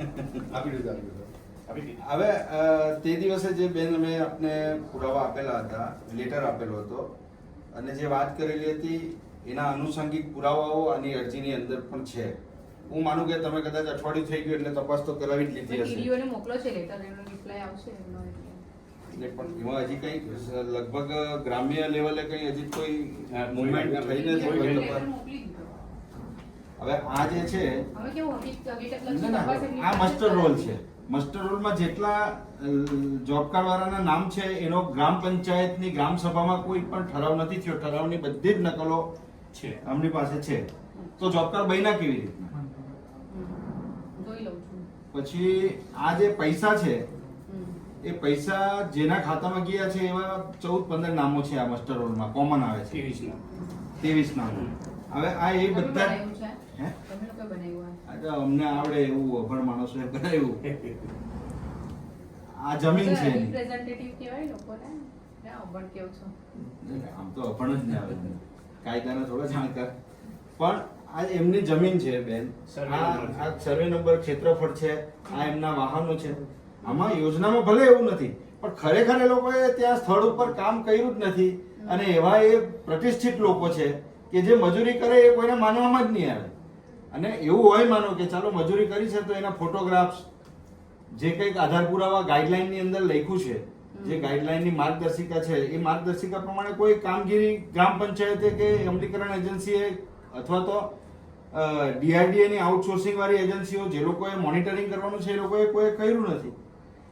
આપી દીધું આપી દીધું. હવે તે દિવસે જે બેન અમે આપને પુરાવા આપેલા હતા લેટર આપેલો હતો અને જે વાત કરેલી હતી એના આનુષંગિક પુરાવાઓ આની અરજીની અંદર પણ છે. હું માનું કે તમે કદાચ અઠવાડિયું થઈ ગયું એટલે તપાસ તો કરાવી જ લીધી હશે. મોકલો છે લેટર એનો રિપ્લાય આવશે એટલે. પણ એમાં હજી કંઈ લગભગ ગ્રામ્ય લેવલે કંઈ હજી કોઈ મુવમેન્ટ થઈ નથી કોઈ તપાસ. હવે આ જે છે આ મસ્ટર રોલ છે. મસ્ટર રોલમાં જેટલા જોબ કાર્ડ વાળાના નામ છે એનો ગ્રામ પંચાયતની ગ્રામ સભામાં કોઈ પણ ઠરાવ નથી થયો. ઠરાવની બધી જ નકલો છે અમની પાસે છે. તો જોબ કાર્ડ બન્યા કેવી રીતના? પછી આ જે પૈસા છે એ પૈસા જેના ખાતામાં ગયા છે એવા ચૌદ પંદર નામો છે આ મસ્ટર રોલમાં કોમન આવે છે. ત્રેવીસનો ત્રેવીસ નામો. હવે આ એ બધા બનાવ્યું છે? હે? તમે લોકો બનાવ્યું આ? આ તો અમને આવડે એવું અભણ માણસોએ બનાવ્યું. આ જમીન છે રિપ્રેઝેન્ટેટિવ કહેવાય લોકોને. અભણ કેવું છો. આમ તો અભણ જ ને આવે કાયદાના થોડા જાણકાર. પણ આ એમની જમીન છે બેન. આ સર્વે નંબર ક્ષેત્રફળ છે. આ એમના વાહનો છે. આમાં યોજનામાં ભલે એવું નથી પણ ખરેખર એ લોકોએ ત્યાં સ્થળ ઉપર કામ કર્યું જ નથી. અને એવા એ પ્રતિષ્ઠિત લોકો છે કે જે મજૂરી કરે એ કોઈને માનવામાં જ નહીં આવે. અને એવું હોય માનો કે ચાલો મજૂરી કરી છે તો એના ફોટોગ્રાફ્સ જે કંઈક આધાર પુરાવા ગાઈડલાઇનની અંદર લખ્યું છે જે ગાઈડલાઇનની માર્ગદર્શિકા છે એ માર્ગદર્શિકા પ્રમાણે કોઈ કામગીરી ગ્રામ પંચાયતે કે અમલીકરણ એજન્સીએ અથવા તો ડીઆરડીએની આઉટસોર્સિંગ વાળી એજન્સીઓ જે લોકોએ મોનિટરિંગ કરવાનું છે એ લોકોએ કોઈ કર્યું નથી.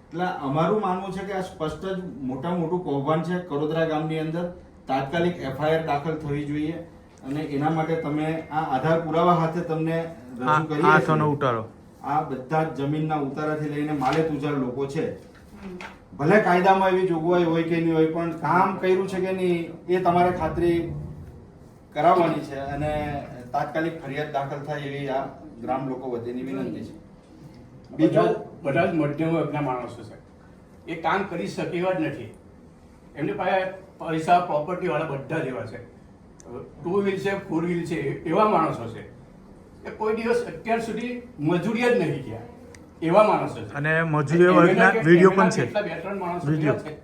એટલે અમારું માનવું છે કે આ સ્પષ્ટ જ મોટા મોટું કૌભાંડ છે કડોદરા ગામની અંદર. તાત્કાલિક એફઆઈઆર દાખલ થવી જોઈએ. અને એના માટે તમે આ આધાર પુરાવા સાથે તમને રજૂ ઉતારો. આ બધા જ જમીનના ઉતારાથી લઈને માલે તુજાર લોકો છે. ભલે કાયદામાં એવી જોગવાઈ હોય કે નહીં હોય પણ કામ કર્યું છે કે નહીં એ તમારે ખાતરી કરાવવાની છે અને તાત્કાલિક ફરિયાદ દાખલ થાય એવી આ ગ્રામ લોકો વતીની વિનંતી છે. બીજો બધા જ મધ્યમ વર્ગના માણસો છે. એ કામ કરી શકે એવા જ નથી. એમની પાસે પૈસા પ્રોપર્ટી વાળા બધા જ એવા છે. ટુ વ્હીલ છે ફોર વ્હીલ છે એવા માણસો છે. એ કોઈ દિવસ અત્યાર સુધી મજૂરી જ નહીં ગયા એવા માણસો છે. અને મજૂરી વર્ગના વીડિયો પણ છે. બે ત્રણ માણસો છે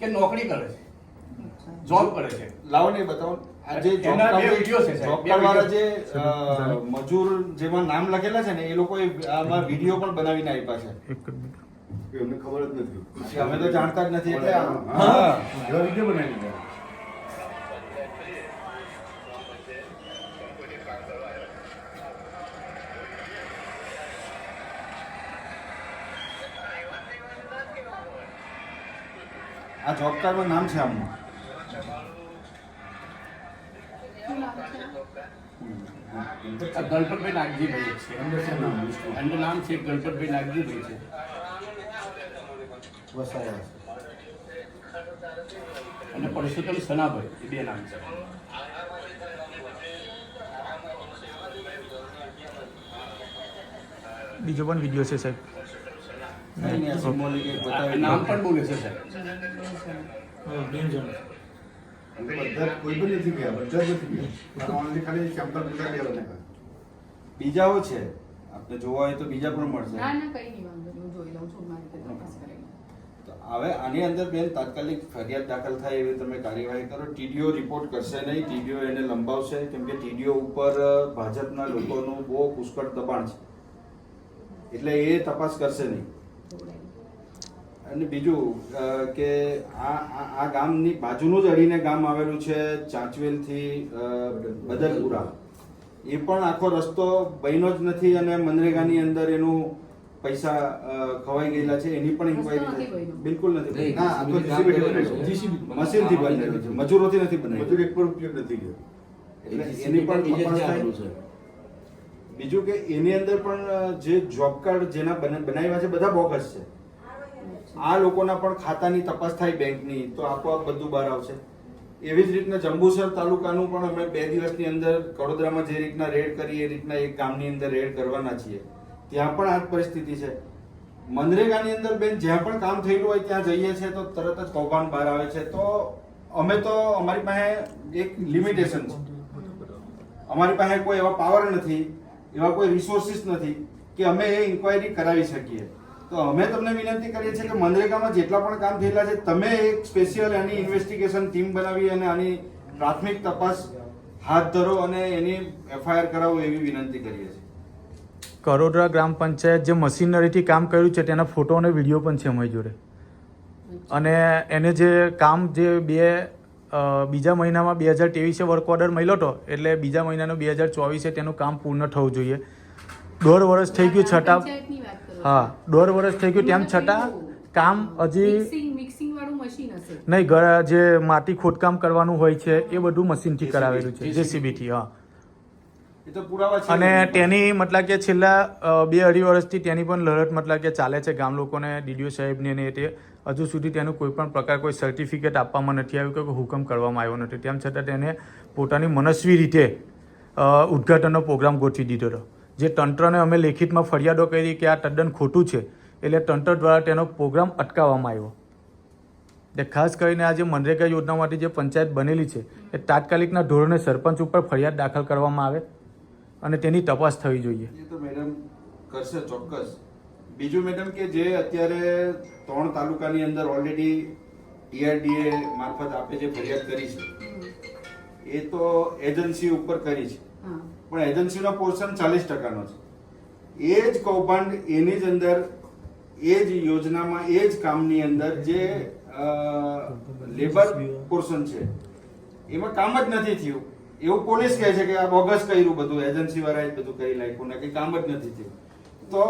કે નોકરી કરે છે. જોબ કરે છે. લાવો ને બતાવો. આ જે જોબ એના બે વીડિયો છે, જોબ બે જે મજૂર જેમાં નામ લખેલા છે ને એ લોકોએ આમાં વીડિયો પણ બનાવીને આપ્યા છે. અમને ખબર જ નથી. પછી અમે તો જાણતા જ નથી એટલે હા હા. વીડિયો બનાવી આ જોબ કાર્ડમાં નામ છે આમનું? ગણપતભાઈ નાગજીભાઈ છે. અંદર છે નામ. એનું એમનું નામ છે ગણપતભાઈ નાગજીભાઈ છે. વસાયા છે. અને પરસોત્તમ સનાભાઈ એ બે નામ છે. બીજો પણ વીડિયો છે સાહેબ નહીં, નહીં, આ symbolic એક આ બતાવી નામ પણ બોલે છે સાહેબ. બીજાઓ છે. આપણે જોવા હોય તો બીજા પણ મળશે. ના ના કઈ નહીં વાંધો હું જોઈ લઉં છું મારી રીતે તો હવે આની અંદર બેન તાત્કાલિક ફરિયાદ દાખલ થાય એવી તમે કાર્યવાહી કરો. ટીડીઓ રિપોર્ટ કરશે નહીં. ટીડીઓ એને લંબાવશે કેમ કે ટીડીઓ ઉપર ભાજપના લોકોનું બહુ પુષ્કળ દબાણ છે. એટલે એ તપાસ કરશે નહીં. અને બીજું કે આ આ- ગામની બાજુનું જ અડીને ગામ આવેલું છે ચાંચવેલથી બદલપુરા એ પણ આખો રસ્તો બન્યો જ નથી અને મનરેગાની અંદર એનું પૈસા ખવાઈ ગયેલા છે. એની પણ ઇન્ક્વાયરી બિલકુલ નથી બન્યો. ના આ તો બનેલું છે. મશીનથી બનેલું છે. મજૂરોથી નથી મજૂર એક પણ ઉપયોગ નથી ગયો એટલે એની પણ થાય. બીજું કે એની અંદર પણ જે જોબ કાર્ડ જેના બને- બનાવ્યા છે, બધા બોગસ છે. આ લોકોના પણ ખાતાની તપાસ થાય બેંકની, તો આપોઆપ બધું બહાર આવશે. એવી જ રીતના જંબુસર તાલુકાનું પણ અમે બે દિવસની અંદર કડોદરામાં જે રીતના રેડ કરી, એ રીતના એક ગામની અંદર રેડ કરવાના છીએ. ત્યાં પણ આ પરિસ્થિતિ છે. મનરેગાની અંદર બેન, જ્યાં પણ કામ થયેલું હોય ત્યાં જઈએ છીએ, તો તરત જ કૌભાંડ બહાર આવે છે. તો અમે તો અમારી પાસે એક લિમિટેશન છે. અમારી પાસે કોઈ એવા પાવર નથી. એવા કોઈ રિસોર્સિસ નથી કે અમે એ ઇન્ક્વાયરી કરાવી શકીએ. તો અમે તમને વિનંતી કરીએ છીએ કે મનરેગામાં જેટલા પણ કામ થયેલા છે તમે એક સ્પેશિયલ એની ઇન્વેસ્ટિગેશન ટીમ બનાવી અને આની પ્રાથમિક તપાસ હાથ ધરો અને એની એફઆઈઆર કરાવો એવી વિનંતી કરીએ છીએ. કરોડરા ગ્રામ પંચાયત જે મશીનરીથી કામ કર્યું છે તેના ફોટો અને વીડિયો પણ છે અમારી જોડે. અને એને જે કામ જે બે બીજા મહિનામાં બે હજાર ત્રેવીસે વર્ક ઓર્ડર મળ્યો હતો એટલે બીજા મહિનાનો બે હજાર ચોવીસે તેનું કામ પૂર્ણ થવું જોઈએ. દોઢ વર્ષ થઈ ગયું છતાં. હા દોઢ વર્ષ થઈ ગયું તેમ છતાં કામ હજી મિક્સિંગ મિક્સિંગ વાળું મશીન હશે. નહીં ઘર જે માટી ખોદકામ કરવાનું હોય છે એ બધું મશીનથી કરાવેલું છે જેસીબીથી હા. એ તો પુરાવા છે. અને તેની મતલબ કે છેલ્લા બે અઢી વર્ષથી તેની પણ લડત મતલબ કે ચાલે છે ગામ લોકોને ડીડીઓ સાહેબને ને તે. હજુ સુધી તેનું કોઈપણ પ્રકાર કોઈ સર્ટિફિકેટ આપવામાં નથી આવ્યું કે હુકમ કરવામાં આવ્યો નથી. તેમ છતાં તેને પોતાની મનસ્વી રીતે ઉદ્ઘાટનનો પ્રોગ્રામ ગોઠવી દીધો હતો. જે તંત્રને અમે લેખિતમાં ફરિયાદો કરી કે આ તદ્દન ખોટું છે, એટલે તંત્ર દ્વારા તેનો પ્રોગ્રામ અટકાવવામાં આવ્યો. એટલે ખાસ કરીને આ જે મનરેગા યોજના માટે જે પંચાયત બનેલી છે, એ તાત્કાલિકના ધોરણે સરપંચ ઉપર ફરિયાદ દાખલ કરવામાં આવે અને તેની તપાસ થવી જોઈએ. તો મેડમ કરશે ચોક્કસ. બીજું મેડમ કે જે અત્યારે ત્રણ તાલુકાની અંદર ઓલરેડી ટીઆરડીએ મારફત આપે જે ફરિયાદ કરી છે. એ તો એજન્સી ઉપર કરી છે. પણ એજન્સીનો પોર્શન ચાલીસ ટકાનો છે. એ જ કૌભાંડ એની જ અંદર એ જ યોજનામાં એ જ કામની અંદર જે લેબર પોર્શન છે. એમાં કામ જ નથી થયું. એવું પોલીસ કહે છે કે આ બોગસ કર્યું બધું એજન્સી વાળાએ જ બધું કરી નાખ્યું ને કે કામ જ નથી થયું. તો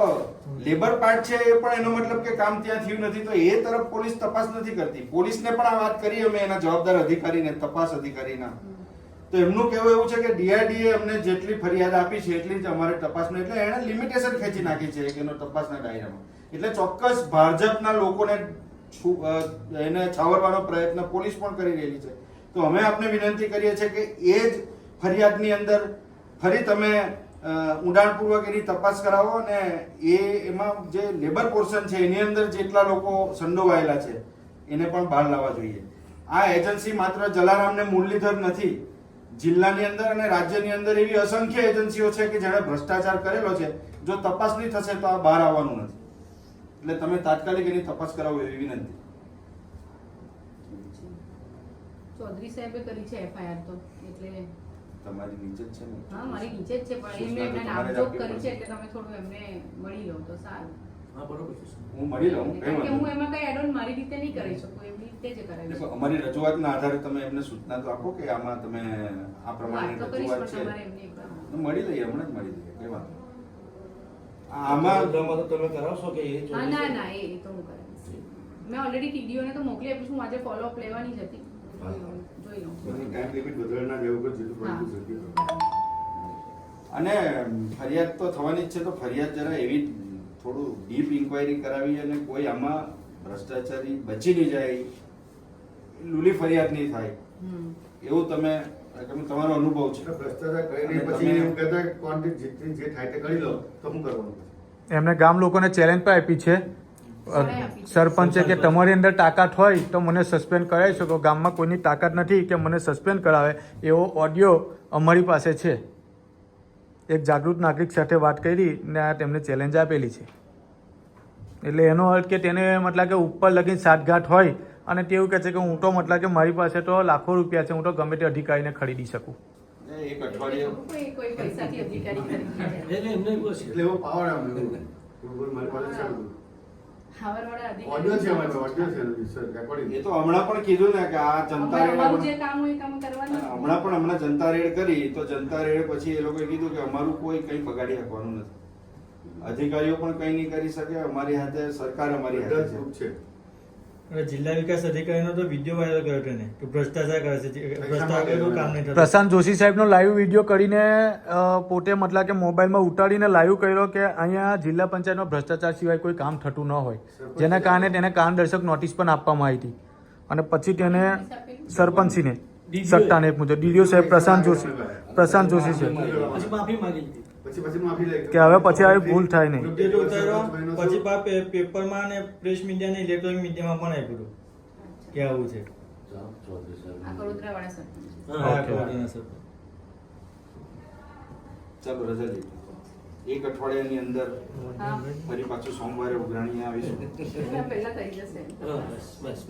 લેબર પાર્ટ છે એ પણ એનો મતલબ કે કામ ત્યાં થયું નથી, તો એ તરફ પોલીસ તપાસ નથી કરતી. પોલીસને પણ આ વાત કરી, અમે એના જવાબદાર અધિકારીને, તપાસ અધિકારીના. તો એમનું કહેવું એવું છે કે ડીઆરડીએ અમને જેટલી ફરિયાદ આપી છે એટલી જ અમારે તપાસમાં, એટલે એણે લિમિટેશન ખેંચી નાખી છે એનો તપાસના દાયરામાં. એટલે ચોક્કસ ભાજપના લોકોને એને છાવરવાનો પ્રયત્ન પોલીસ પણ કરી રહેલી છે. તો અમે આપને વિનંતી કરીએ છીએ કે એ જ ફરિયાદની અંદર ફરી તમે ઊંડાણપૂર્વક એની તપાસ કરાવો અને એ એમાં જે લેબર પોર્શન છે, એની અંદર જેટલા લોકો સંડોવાયેલા છે, એને પણ બહાર લાવવા જોઈએ. આ એજન્સી માત્ર જલારામને મુરલીધર નથી, જિલ્લાની અંદર અને રાજ્યની અંદર એવી અસંખ્ય એજન્સીઓ છે કે જેણે ભ્રષ્ટાચાર કરેલો છે. જો તપાસ નહીં થશે તો આ બહાર આવવાનું નથી. એટલે તમે તાત્કાલિક એની તપાસ કરાવો એવી વિનંતી. ચૌધરી સાહેબે કરી છે એફઆઈઆર તો, એટલે તમારી નીચે જ છે ને? હા મારી નીચે જ છે પણ એમને એમને નામ જોક કરી છે એટલે તમે થોડું એમને મળી લો તો સારું. હું મળી લઉં કે હું એમાં કઈ એડોન મારી રીતે નહીં કરી શકું એમની રીતે જ કરાવી એટલે શકું. અમારી રજૂઆતના આધારે તમે એમને સૂચના તો આપો કે આમાં તમે આ પ્રમાણે વાત તો રજૂઆત છે. મળી લઈએ હમણાં જ મળી લઈએ કઈ વાત આમાં તો તમે કરાવશો કે એ હા ના ના એ તો હું કરાવીશ. મેં ઓલરેડી ટીડીઓને તો મોકલી આપી છું હું આજે ફોલોઅપ લેવાની જ હતી. ટાઈમ લિમિટ જેવું જેટલું હા. શક્ય અને ફરિયાદ તો થવાની જ છે તો ફરિયાદ જરા એવી થોડું ડીપ ઇન્ક્વાયરી કરાવી અને કોઈ આમાં ભ્રષ્ટાચારી બચી નહીં જાય લૂલી ફરિયાદ નહીં થાય. એવું તમે તમે તમારો અનુભવ છે. ભ્રષ્ટાચાર કરીને નહીં પછી એમ કહેતા કે જે થાય તે કરી લો તો શું કરવાનું? એમને ગામ લોકોને ચેલેન્જ પણ આપી છે. સરપંચે કે તમારી અંદર તાકાત હોય તો મને સસ્પેન્ડ કરાવી શકો. ગામમાં કોઈની તાકાત નથી કે મને સસ્પેન્ડ કરાવે. એવો ઓડિયો અમારી પાસે છે. એક જાગૃત નાગરિક સાથે વાત કરી ને આ તેમને ચેલેન્જ આપેલી છે. એટલે એનો અર્થ કે તેને મતલબ કે ઉપર લગીને સાતઘાટ હોય અને તે એવું કહે છે કે હું તો મતલબ કે મારી પાસે તો લાખો રૂપિયા છે હું તો ગમે તે અધિકારીને ખરીદી શકું. એક અઠવાડિયે. પાસે છે અમારી audio છે. એ તો હમણાં પણ કીધું ને કે આ જનતા રેડ કામ હોય એ કામ કરવાનું જ. હમણાં પણ હમણાં જનતા રેડ કરી તો જનતા રેડ પછી એ લોકોએ કીધું કે અમારું કોઈ કંઈ બગાડી શકવાનું નથી અધિકારીઓ પણ કંઈ નહીં કરી શકે અમારી હાથે સરકાર અમારી હાથે છે જિલ્લા વિકાસ અધિકારીનો તો વીડિયો વાયરલ કર્યો તેને કે ભ્રષ્ટાચાર કરે છે ભ્રષ્ટાચાર કામ નહીં પ્રશાંત જોશી સાહેબનો લાઈવ વીડિયો કરીને પોતે મતલબ કે મોબાઈલમાં ઉતારીને લાઈવ કર્યો કે અહીંયા જિલ્લા પંચાયતમાં ભ્રષ્ટાચાર સિવાય કોઈ કામ થતું ન હોય. જેના કારણે તેને કારણદર્શક નોટિસ પણ આપવામાં આવી હતી. અને પછી તેને સરપંચીને સત્તાને એક મુજબ ડીડીઓ સાહેબ પ્રશાંત જોશી પ્રશાંત જોશી છે માફી માંગી લીધી પછી પછી માફી લે કે હવે પછી આવી ભૂલ થાય નહીં. પછી પેપરમાં અને પ્રેસ મીડિયા ને ઇલેક્ટ્રોનિક મીડિયામાં પણ આપ્યું હતું. કે આવું છે. ચાલો રજા એક અઠવાડિયાની અંદર ફરી પાછું સોમવારે ઉઘરાણી આવીશું. પહેલા થઈ જશે. બસ બસ.